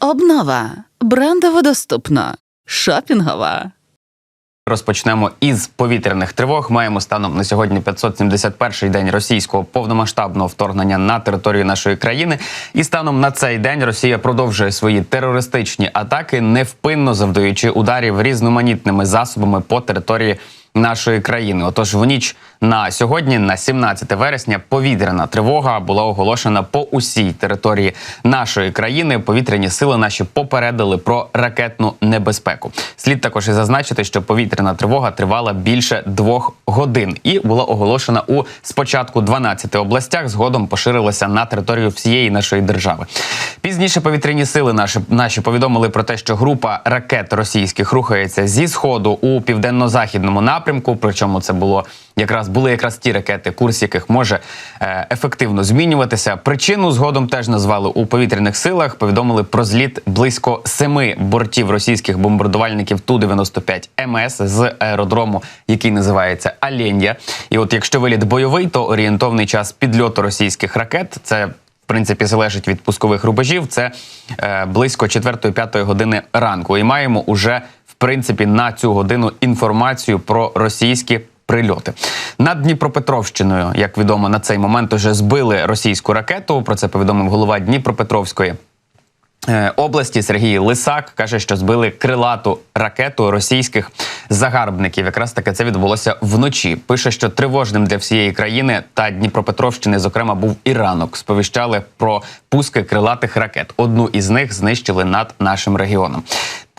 Обнова. Брендово доступно. Шопінгова. Розпочнемо із повітряних тривог. Маємо станом на сьогодні 571-й день російського повномасштабного вторгнення на територію нашої країни. І станом на цей день Росія продовжує свої терористичні атаки, невпинно завдаючи ударів різноманітними засобами по території. Нашої країни, отож, в ніч на сьогодні, на 17 вересня, повітряна тривога була оголошена по усій території нашої країни. Повітряні сили наші попередили про ракетну небезпеку. Слід також і зазначити, що повітряна тривога тривала більше двох годин і була оголошена у спочатку 12 областях. Згодом поширилася на територію всієї нашої держави. Пізніше повітряні сили наші наші повідомили про те, що група ракет російських рухається зі сходу у південно-західному напрямку. Причому це було якраз були якраз ті ракети, курс яких може е, ефективно змінюватися. Причину згодом теж назвали у повітряних силах. Повідомили про зліт близько семи бортів російських бомбардувальників ту 95 МС з аеродрому, який називається Ален'я. І от якщо виліт бойовий, то орієнтовний час підльоту російських ракет це. В принципі, залежить від пускових рубежів. Це е, близько 4-5 години ранку. І маємо уже принципі на цю годину інформацію про російські прильоти над Дніпропетровщиною. Як відомо, на цей момент уже збили російську ракету. Про це повідомив голова Дніпропетровської. е, Області Сергій Лисак каже, що збили крилату ракету російських загарбників. Якраз таке це відбулося вночі. Пише, що тривожним для всієї країни та Дніпропетровщини, зокрема, був і ранок. Сповіщали про пуски крилатих ракет. Одну із них знищили над нашим регіоном.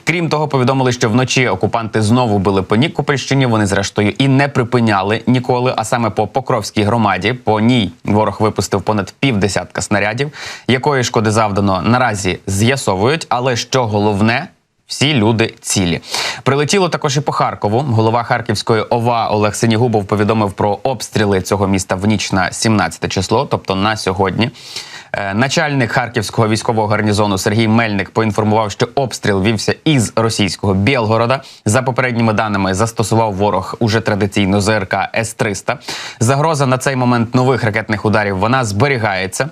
Крім того, повідомили, що вночі окупанти знову били по Нікопольщині. Вони зрештою і не припиняли ніколи. А саме по Покровській громаді по ній ворог випустив понад півдесятка снарядів. Якої шкоди завдано наразі з'ясовують, але що головне. Всі люди цілі прилетіло також і по Харкову. Голова Харківської ОВА Олег Синігубов повідомив про обстріли цього міста в ніч на 17 число, тобто на сьогодні. Е, Начальник харківського військового гарнізону Сергій Мельник поінформував, що обстріл вівся із російського Білгорода. За попередніми даними застосував ворог уже традиційно ЗРК С-300. Загроза на цей момент нових ракетних ударів вона зберігається.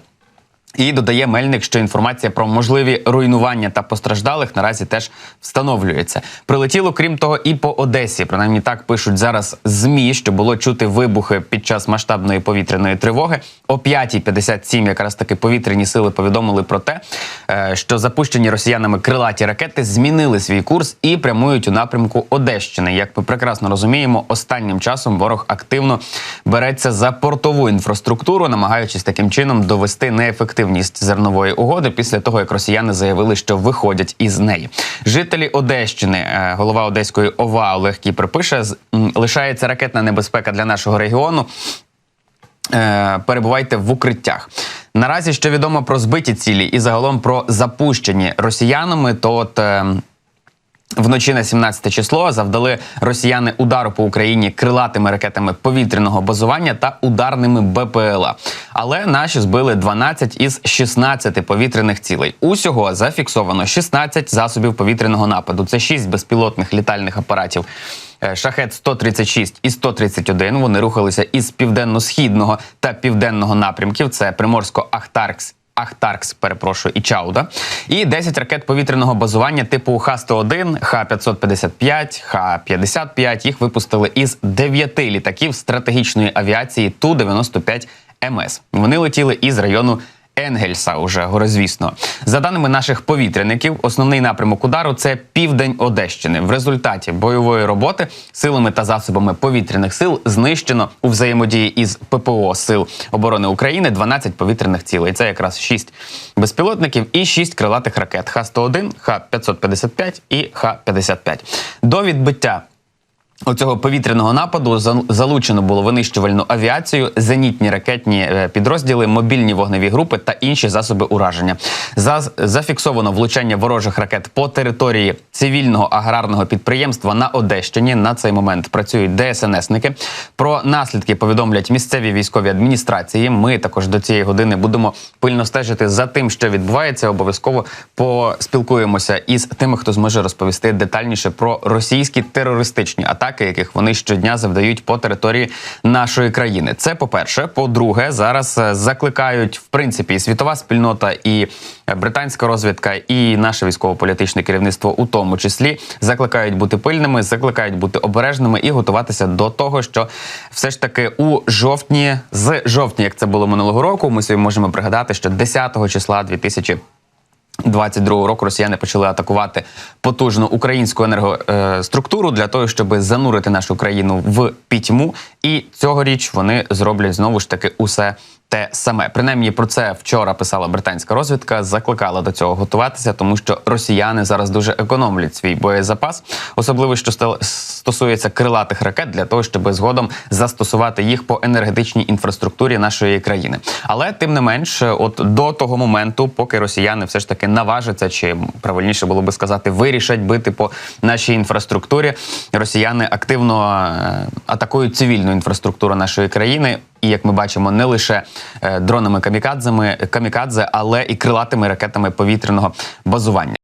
І додає Мельник, що інформація про можливі руйнування та постраждалих наразі теж встановлюється. Прилетіло, крім того, і по Одесі. Принаймні так пишуть зараз змі, що було чути вибухи під час масштабної повітряної тривоги. О 5.57 якраз таки повітряні сили повідомили про те, е, що запущені росіянами крилаті ракети змінили свій курс і прямують у напрямку Одещини. Як ми прекрасно розуміємо, останнім часом ворог активно береться за портову інфраструктуру, намагаючись таким чином довести неефективність зернової угоди після того, як росіяни заявили, що виходять із неї. Жителі Одещини, е, голова Одеської ОВА Олег Кіпр пише: лишається ракетна небезпека для нашого регіону. Е, перебувайте в укриттях. Наразі що відомо про збиті цілі і загалом про запущені росіянами, то от. Вночі на 17 число завдали росіяни удару по Україні крилатими ракетами повітряного базування та ударними БПЛА. Але наші збили 12 із 16 повітряних цілей. Усього зафіксовано 16 засобів повітряного нападу. Це 6 безпілотних літальних апаратів. Е, Шахет 136 і 131. Вони рухалися із південно-східного та південного напрямків. Це Приморсько-Ахтаркс Ахтаркс, перепрошую, і Чауда. І 10 ракет повітряного базування типу Х-101, Х-555, Х-55. Їх випустили із 9 літаків стратегічної авіації Ту-95 МС. Вони летіли із району Енгельса, уже горизвісно. За даними наших повітряників, основний напрямок удару це південь Одещини. В результаті бойової роботи силами та засобами повітряних сил знищено у взаємодії із ППО Сил оборони України 12 повітряних цілей. Це якраз 6 безпілотників і 6 крилатих ракет Х-101, Х-555 і Х-55. До відбиття Оцього повітряного нападу за- залучено було винищувальну авіацію, зенітні ракетні е, підрозділи, мобільні вогневі групи та інші засоби ураження. За- зафіксовано влучання ворожих ракет по території цивільного аграрного підприємства на Одещині. На цей момент працюють ДСНСники. Про наслідки повідомлять місцеві військові адміністрації. Ми також до цієї години будемо пильно стежити за тим, що відбувається. Обов'язково поспілкуємося із тими, хто зможе розповісти детальніше про російські терористичні атаки атаки, яких вони щодня завдають по території нашої країни. Це по-перше. По-друге, зараз е, закликають в принципі світова спільнота, і британська розвідка, і наше військово-політичне керівництво, у тому числі, закликають бути пильними, закликають бути обережними і готуватися до того, що все ж таки у жовтні, з жовтня, як це було минулого року, ми собі можемо пригадати, що 10 числа 2000 22 року росіяни почали атакувати потужну українську енергоструктуру для того, щоб занурити нашу країну в пітьму. І цьогоріч вони зроблять знову ж таки усе те саме. Принаймні про це вчора писала британська розвідка, закликала до цього готуватися, тому що росіяни зараз дуже економлять свій боєзапас, особливо що стосується крилатих ракет, для того, щоб згодом застосувати їх по енергетичній інфраструктурі нашої країни. Але тим не менш, от до того моменту, поки росіяни все ж таки наважаться, чи правильніше було би сказати, вирішать бити по нашій інфраструктурі. Росіяни активно е, атакують цивільну інфраструктуру нашої країни. І як ми бачимо, не лише е, дронами камікадзами камікадзе, але і крилатими ракетами повітряного базування.